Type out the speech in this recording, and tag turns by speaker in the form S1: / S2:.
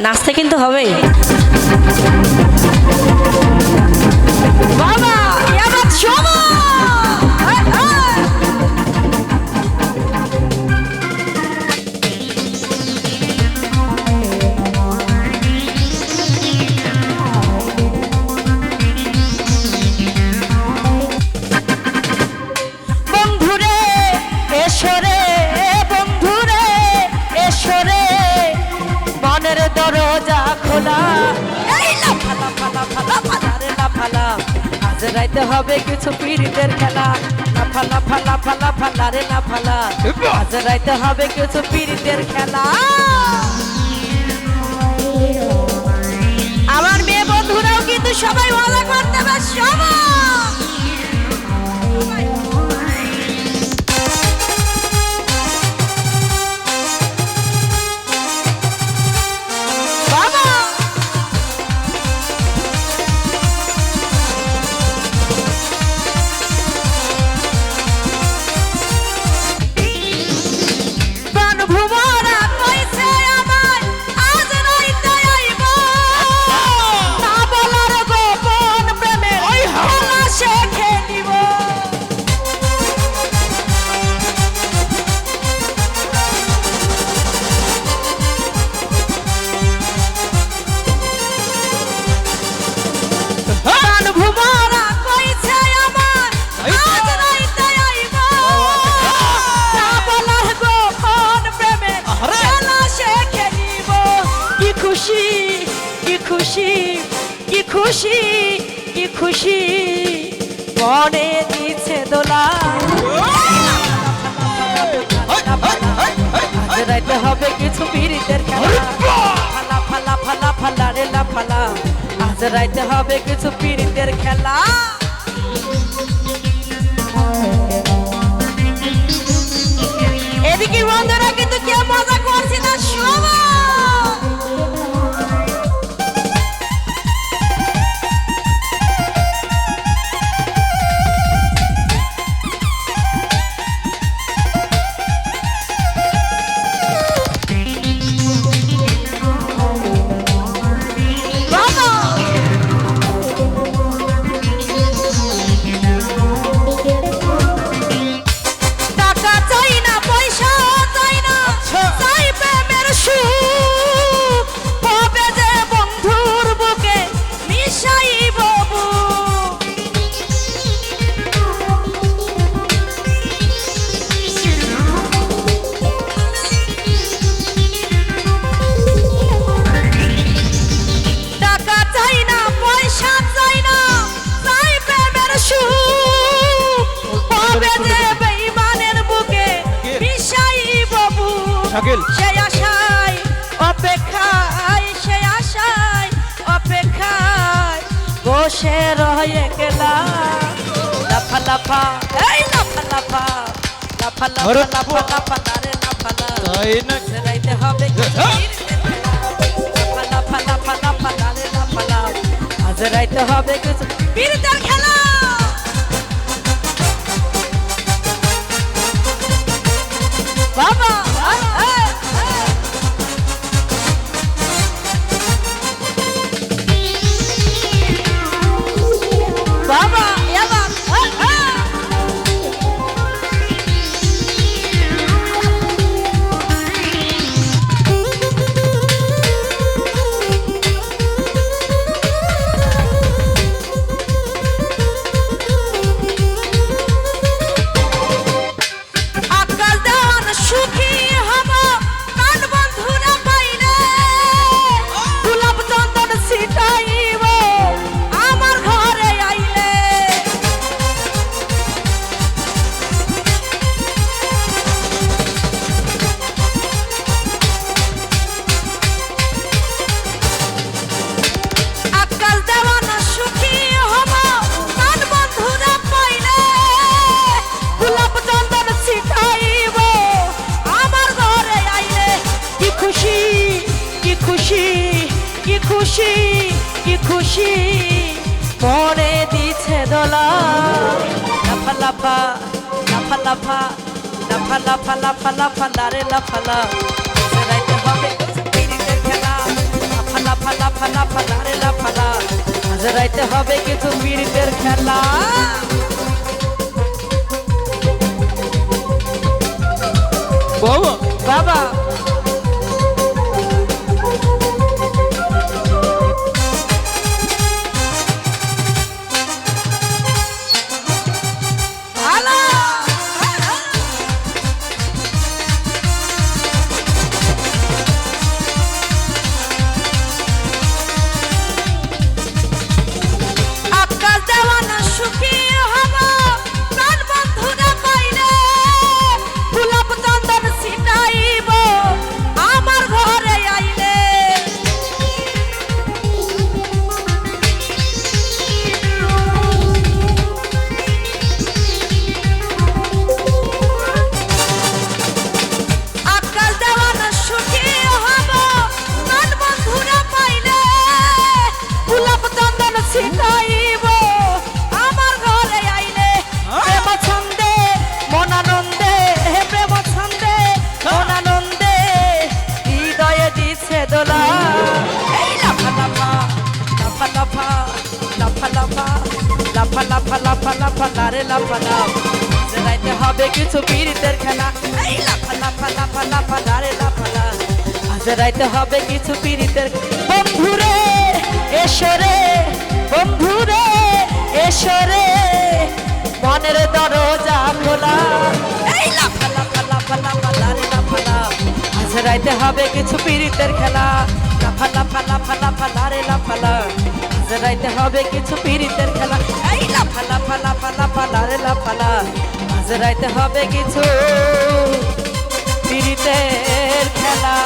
S1: নাচতে কিন্তু হবেই। বাবা! লাফালা লাফালা। আজ রাইতে হবে কিছু পীড়িতের খেলা। লাফালা ফালা ফালা ফালা রে লাফালা আজ রাইতে হবে কিছু পীড়িতের খেলা। আমার মেয়ে বন্ধুরাও কিন্তু সবাই মজা করতে পারে সবাই! খুশি কি খুশি কি খুশি। মনে দিচ্ছে দোলা। রাইতে হবে কিছু পীড়িতের খেলা। ফালা ফালা ফালা ফালা রে ফালা আজ রাইতে হবে কিছু পীড়িতের খেলা। বেঈমানের বুকে মিশাইব
S2: শাকিল।
S1: সে আশায় অপেক্ষায় সে আশায় অপেক্ষায় বসে রয় একলা লাফা লাফা এই লাফা লাফা লাফা লাফা লাফা লাফা তারে লাফা লাফা
S2: সেরাইতে হবে
S1: লাফা লাফা লাফা লাফা তারে হ্যাঁ, হ্যাঁ। লাফা লাফা। আজ রাইতে হবে কিছু। বীরদের খেলা। বাবা বাবা। কি খুশি কি খুশি কি খুশি? মনে দিছে দোলা। লাফা লাফা লাফা লাফা লাফা লাফা লাফা লাফা লারে লাফা রাইতে হবে খেলা। ফালা ফালা ফালা ফালা রে লা। ফালা রাইতে হবে কিছু পীড়িতের খেলা।
S2: বাবা
S1: লাফালা ফালা ফালা রে লাফালা জেলাইতে হবে কিছু পীড়িতের খেলা এই লাফালা ফালা ফালা ফালা রে লাফালা রাইতে হবে কিছু পীড়িতের বন্ধুরে এসরে বন্ধুরে এসরে মনের দরজা খোলা এই লাফালা ফালা ফালা ফালা রে লাফালা রাইতে হবে কিছু পীড়িতের খেলা লাফালা ফালা ফালা ফালা রে লাফালা রাইতে হবে কিছু পীড়িতের খেলা ফালা ফালা ফালা ফালা রে লা ফালা। আজ রাইতে হবে কিছু পিড়িতের খেলা।